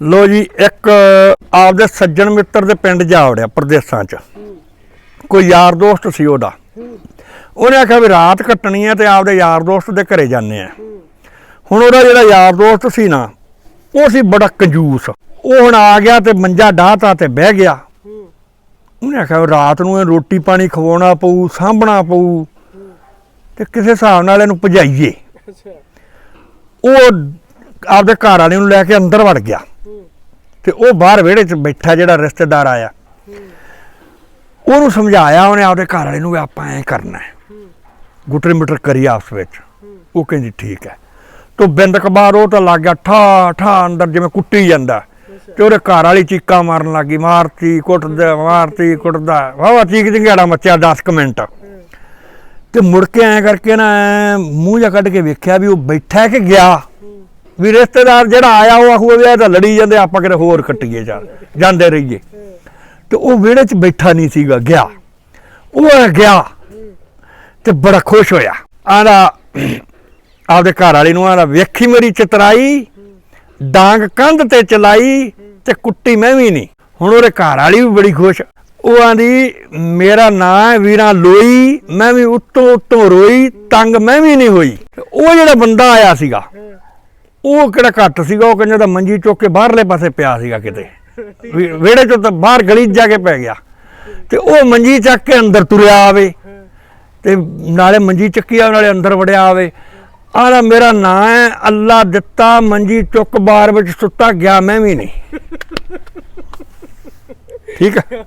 ਲੋ ਜੀ ਇੱਕ ਆਪਦੇ ਸੱਜਣ ਮਿੱਤਰ ਦੇ ਪਿੰਡ ਜਾ ਵੜਿਆ ਪ੍ਰਦੇਸਾਂ 'ਚ। ਕੋਈ ਯਾਰ ਦੋਸਤ ਸੀ ਉਹਦਾ। ਉਹਨੇ ਆਖਿਆ ਵੀ ਰਾਤ ਕੱਟਣੀ ਹੈ ਤੇ ਆਪਦੇ ਯਾਰ ਦੋਸਤ ਦੇ ਘਰੇ ਜਾਂਦੇ ਆ। ਹੁਣ ਉਹਦਾ ਜਿਹੜਾ ਯਾਰ ਦੋਸਤ ਸੀ ਨਾ ਉਹ ਸੀ ਬੜਾ ਕੰਜੂਸ। ਉਹ ਹੁਣ ਆ ਗਿਆ ਤੇ ਮੰਜਾ ਡਾਹਤਾ ਤੇ ਬਹਿ ਗਿਆ। ਉਹਨੇ ਆਖਿਆ ਰਾਤ ਨੂੰ ਇਹ ਰੋਟੀ ਪਾਣੀ ਖਵਾਉਣਾ ਪਊ ਸਾਂਭਣਾ ਪਊ ਤੇ ਕਿਸੇ ਹਿਸਾਬ ਨਾਲ ਇਹਨੂੰ ਭਜਾਈਏ। ਉਹ ਆਪਦੇ ਘਰ ਵਾਲੇ ਨੂੰ ਲੈ ਕੇ ਅੰਦਰ ਵੜ ਗਿਆ। ਤੇ ਉਹ ਬਾਹਰ ਵਿਹੜੇ 'ਚ ਬੈਠਾ ਜਿਹੜਾ ਰਿਸ਼ਤੇਦਾਰ ਆਇਆ। ਉਹਨੂੰ ਸਮਝਾਇਆ ਉਹਨੇ ਆਪਦੇ ਘਰ ਵਾਲੇ ਨੂੰ ਵੀ ਆਪਾਂ ਐਂ ਕਰਨਾ ਹੈ। ਗੁੱਟਰ ਮਿੱਟਰ ਕਰੀ ਆਪਸ ਵਿੱਚ। ਉਹ ਕਹਿੰਦੀ, ਠੀਕ ਹੈ। ਤੋ ਬਿੰਦ ਕਬਾਰ ਉਹ ਤਾਂ ਲੱਗ ਗਿਆ ਠਾ ਠਾ ਅੰਦਰ ਜਿਵੇਂ ਕੁੱਟੀ ਜਾਂਦਾ। ਤੇ ਉਹਦੇ ਘਰ ਵਾਲੀ ਚੀਕਾਂ ਮਾਰਨ ਲੱਗੀ, ਮਾਰਤੀ, ਕੁੱਟਦਾ ਮਾਰਤੀ, ਕੁੱਟਦਾ। ਵਾਵਾ ਚੀਕ ਚਿੰਗਾੜਾ ਮੱਚਿਆ 10 ਕੁ ਮਿੰਟ। ਤੇ ਮੁੜ ਕੇ ਐਂ ਕਰਕੇ ਨਾ ਮੂੰਹ ਜਿਹਾ ਕੱਢ ਕੇ ਵੇਖਿਆ ਵੀ ਉਹ ਬੈਠਾ ਕਿ ਗਿਆ। ਵੀ ਰਿਸ਼ਤੇਦਾਰ ਜਿਹੜਾ ਆਇਆ ਉਹ ਆਖੂਗਾ ਵੀ ਇਹ ਤਾਂ ਲੜੀ ਜਾਂਦੇ, ਆਪਾਂ ਕਿਤੇ ਹੋਰ ਕੱਟੀਏ ਜਾ ਜਾਂਦੇ ਰਹੀਏ। ਤੇ ਉਹ ਵਿਹੜੇ 'ਚ ਬੈਠਾ ਨਹੀਂ ਸੀਗਾ, ਗਿਆ। ਉਹ ਗਿਆ ਤੇ ਬੜਾ ਖੁਸ਼ ਹੋਇਆ। ਆਂਦਾ ਆਪਦੇ ਘਰ ਵਾਲੀ ਨੂੰ ਆਂਦਾ ਵੇਖੀ ਮੇਰੀ ਚਤਰਾਈ, ਡਾਂਗ ਕੰਧ ਤੇ ਚਲਾਈ ਤੇ ਕੁੱਟੀ ਮੈਂ ਵੀ ਨਹੀਂ। ਹੁਣ ਉਹਦੇ ਘਰ ਵਾਲੀ ਵੀ ਬੜੀ ਖੁਸ਼। ਉਹ ਆਂਦੀ ਮੇਰਾ ਨਾਂ ਹੈ ਵੀਰਾਂ ਲੋਈ, ਮੈਂ ਵੀ ਉੱਤੋਂ ਉੱਤੋਂ ਰੋਈ, ਤੰਗ ਮੈਂ ਵੀ ਨਹੀਂ ਹੋਈ। ਉਹ ਜਿਹੜਾ ਬੰਦਾ ਆਇਆ ਸੀਗਾ ਉਹ ਕਿਹੜਾ ਘੱਟ ਸੀਗਾ, ਉਹ ਕਹਿੰਦਾ ਮੰਜੀ ਚੁੱਕ ਕੇ ਬਾਹਰਲੇ ਪਾਸੇ ਪਿਆ ਸੀਗਾ ਕਿਤੇ। ਵਿਹੜੇ ਚੋਂ ਤਾਂ ਬਾਹਰ ਗਲੀ 'ਚ ਜਾ ਕੇ ਪੈ ਗਿਆ। ਤੇ ਉਹ ਮੰਜੀ ਚੱਕ ਕੇ ਅੰਦਰ ਤੁਰਿਆ ਆਵੇ, ਤੇ ਨਾਲੇ ਮੰਜੀ ਚੱਕੀ ਆ, ਨਾਲੇ ਅੰਦਰ ਵੜਿਆ ਆਵੇ। ਆਹ ਮੇਰਾ ਨਾਂ ਹੈ, ਅੱਲਾ ਦਿੱਤਾ, ਮੰਜੀ ਚੁੱਕ ਬਾਰ ਵਿੱਚ ਸੁੱਤਾ ਗਿਆ ਮੈਂ ਵੀ ਨਹੀਂ। ਠੀਕ ਹੈ